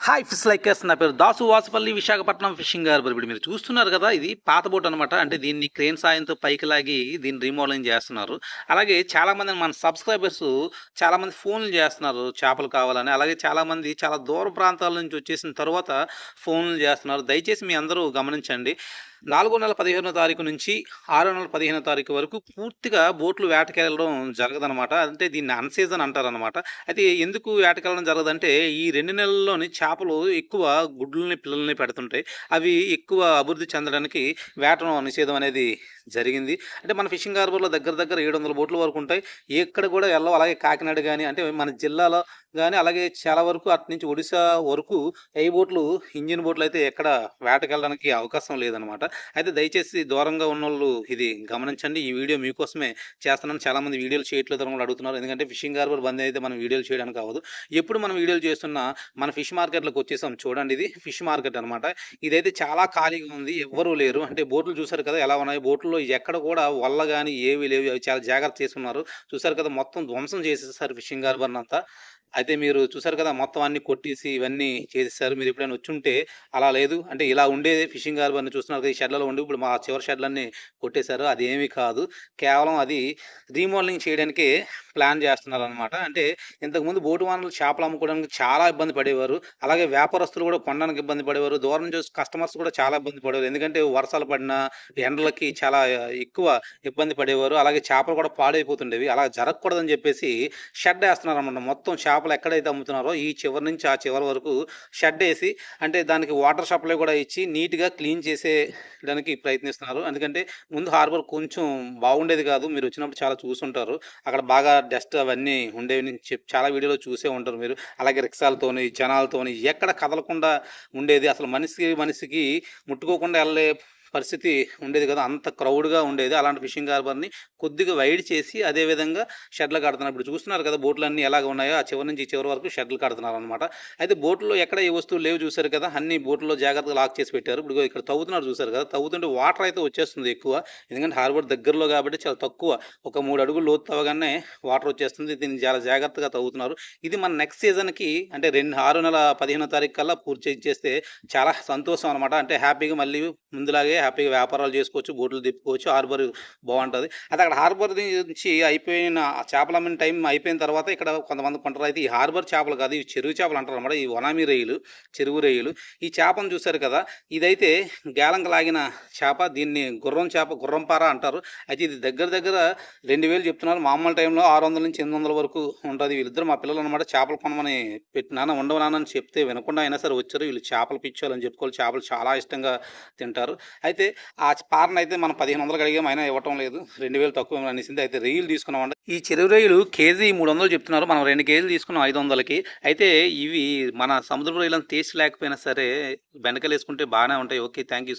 Hi fish likers నా పేరు Dasu Vasupalli Visakhapatnam fishing harbour ఇప్పుడు మీరు చూస్తున్నారు కదా ఇది పాత బోట్ అనమాట అంటే దీన్ని క్రేన్ సాయంతో పైకి లాగి దీన్ని రీమోడలింగ్ చేస్తున్నారు. అలాగే చాలామంది మన సబ్స్క్రైబర్స్ చాలామంది ఫోన్లు చేస్తున్నారు చేపలు కావాలని. అలాగే చాలామంది చాలా దూర ప్రాంతాల నుంచి వచ్చేసిన తర్వాత ఫోన్లు చేస్తున్నారు. దయచేసి మీ అందరూ గమనించండి. నాలుగో నెల పదిహేనో తారీఖు నుంచి ఆరో నెల పదిహేనో తారీఖు వరకు పూర్తిగా బోట్లు వేటకెళ్ళడం జరగదనమాట అంటే దీన్ని అన్సీజన్ అంటారనమాట అయితే ఎందుకు వేటకెళ్ళడం జరగదంటే ఈ రెండు నెలల్లోని చేపలు ఎక్కువ గుడ్లని పిల్లల్ని పెడుతుంటాయి. అవి ఎక్కువ అభివృద్ధి చెందడానికి వేటను నిషేధం అనేది జరిగింది. అంటే మన ఫిషింగ్ హార్బర్లో దగ్గర దగ్గర ఏడు వందల బోట్ల వరకు ఉంటాయి. ఎక్కడ కూడా వెళ్ళవు. అలాగే కాకినాడ కానీ అంటే మన జిల్లాలో కానీ అలాగే చాలా వరకు అటు నుంచి ఒడిశా వరకు ఏ బోట్లు ఇంజిన్ బోట్లు అయితే ఎక్కడ వేటకెళ్ళడానికి అవకాశం లేదనమాట అయితే దయచేసి దూరంగా ఉన్న వాళ్ళు ఇది గమనించండి. ఈ వీడియో మీకోసమే చేస్తున్నాను. చాలా మంది వీడియోలు చేయట్లేదు అని కూడా అడుగుతున్నారు. ఎందుకంటే ఫిషింగ్ హార్బర్ బంద్ అయితే మనం వీడియోలు చేయడానికి అవ్వదు ఎప్పుడు మనం వీడియోలు చేస్తున్నా మన ఫిష్ మార్కెట్లోకి వచ్చేసాం చూడండి. ఇది ఫిష్ మార్కెట్ అనమాట ఇదైతే చాలా ఖాళీగా ఉంది. ఎవ్వరూ లేరు. అంటే బోట్లు చూసారు కదా ఎలా ఉన్నాయి? బోట్లో ఎక్కడ కూడా వల్ల కానీ ఏవి లేవు. అవి చాలా జాగ్రత్త చేసుకున్నారు. చూసారు కదా మొత్తం ధ్వంసం చేసేసారు ఫిషింగ్ హార్బర్ అంతా. అయితే మీరు చూసారు కదా మొత్తం అన్ని కొట్టేసి ఇవన్నీ చేసేసారు. మీరు ఎప్పుడైనా వచ్చుంటే అలా లేదు. అంటే ఇలా ఉండే ఫిషింగ్ హార్బర్ చూస్తున్నారు కదా ఈ షెడ్లలో ఉండి ఇప్పుడు మా చివరి షెడ్లన్నీ కొట్టేశారు. అది ఏమీ కాదు. కేవలం అది రీమోడలింగ్ చేయడానికే ప్లాన్ చేస్తున్నారు అనమాట అంటే ఇంతకుముందు బోటు వానలు చేపలు అమ్ముకోవడానికి చాలా ఇబ్బంది పడేవారు. అలాగే వ్యాపారస్తులు కూడా కొనడానికి ఇబ్బంది పడేవారు. దూరం చూసి కస్టమర్స్ కూడా చాలా ఇబ్బంది పడేవారు. ఎందుకంటే వర్షాలు పడిన ఎండలకి చాలా ఎక్కువ ఇబ్బంది పడేవారు. అలాగే చేపలు కూడా పాడైపోతుండేవి. అలా జరగకూడదని చెప్పేసి షెడ్ వేస్తున్నారు అనమాట మొత్తం చేప చేపలు ఎక్కడైతే అమ్ముతున్నారో ఈ చివరి నుంచి ఆ చివరి వరకు షెడ్ వేసి అంటే దానికి వాటర్ సప్లై కూడా ఇచ్చి నీట్గా క్లీన్ చేసేదానికి ప్రయత్నిస్తున్నారు. ఎందుకంటే ముందు హార్బర్ కొంచెం బాగుండేది కాదు. మీరు వచ్చినప్పుడు చాలా చూసుంటారు. అక్కడ బాగా డస్ట్ అవన్నీ ఉండేవి నేను చెప్ చాలా వీడియోలో చూసే ఉంటారు మీరు. అలాగే రిక్షాలతోని జనాలతోని ఎక్కడ కదలకుండా ఉండేది. అసలు మనిషికి మనిషికి ముట్టుకోకుండా వెళ్ళే పరిస్థితి ఉండేది కదా. అంత క్రౌడ్గా ఉండేది. అలాంటి ఫిషింగ్ హార్బర్ని కొద్దిగా వైడ్ చేసి అదే విధంగా షెడ్లు కడుతున్నారు. ఇప్పుడు చూస్తున్నారు కదా బోట్లు అన్నీ ఎలాగ ఉన్నాయో ఆ చివరి నుంచి చివరి వరకు షెడ్లు కడుతున్నారు అనమాట అయితే బోట్లో ఎక్కడ ఏ వస్తువులు లేవు చూసారు కదా అన్ని బోట్లో జాగ్రత్తగా లాక్ చేసి పెట్టారు. ఇప్పుడు ఇక్కడ తవ్వుతున్నారు చూసారు కదా తవ్వుతుంటే వాటర్ అయితే వచ్చేస్తుంది ఎక్కువ. ఎందుకంటే హార్బర్ దగ్గరలో కాబట్టి చాలా తక్కువ. ఒక మూడు అడుగులు లోతు తవ్వగానే వాటర్ వచ్చేస్తుంది. దీన్ని చాలా జాగ్రత్తగా తవ్వుతున్నారు. ఇది మన నెక్స్ట్ సీజన్కి అంటే రెండు ఆరు నెల పదిహేనో తారీఖు కల్లా పూర్తి చేస్తే చాలా సంతోషం అనమాట అంటే హ్యాపీగా మళ్ళీ ముందులాగే హ్యాపీగా వ్యాపారాలు చేసుకోవచ్చు బోట్లు తిప్పుకోవచ్చు హార్బర్ బాగుంటుంది. అయితే అక్కడ హార్బర్ నుంచి అయిపోయిన చేపల చేపలు టైం అయిపోయిన తర్వాత ఇక్కడ కొంతమంది కొంటారు. అయితే ఈ హార్బర్ చేపలు కాదు ఇవి చెరువు చేపలు అంటారు అనమాట ఈ వనామీ రొయ్యలు చెరువు రొయ్యలు. ఈ చేపను చూశారు కదా ఇదైతే గేలంకి లాగిన చేప దీన్ని గుర్రం చేప గుర్రంపార అంటారు. అయితే ఇది దగ్గర దగ్గర రెండు వేలు చెప్తున్నారు. మామూలు టైంలో ఆరు వందల నుంచి ఎనిమిది వందల వరకు ఉంటుంది. వీళ్ళిద్దరు మా పిల్లలు అనమాట చేపలు కొనమని పెట్టినాన ఉండవు నాన్న అని చెప్తే వినకుండా అయినా సరే వచ్చారు. వీళ్ళు చేపలు పిచ్చాలని చెప్పుకోవాలి. చేపలు చాలా ఇష్టంగా తింటారు. అయితే ఆ పారను అయితే మనం పదిహేను వందలు అడిగాం అయినా ఇవ్వటం లేదు. రెండు వేలు తక్కువ అనేసింది అయితే రొయ్యలు తీసుకున్నామండి ఈ చెరువు రొయ్యలు కేజీ మూడు వందలు చెప్తున్నారు. మనం రెండు కేజీలు తీసుకున్నాం ఐదు వందలకి. అయితే ఇవి మన సముద్ర రొయ్యలను టేస్ట్ లేకపోయినా సరే బెండకాయలు వేసుకుంటే బాగానే ఉంటాయి. Okay thank you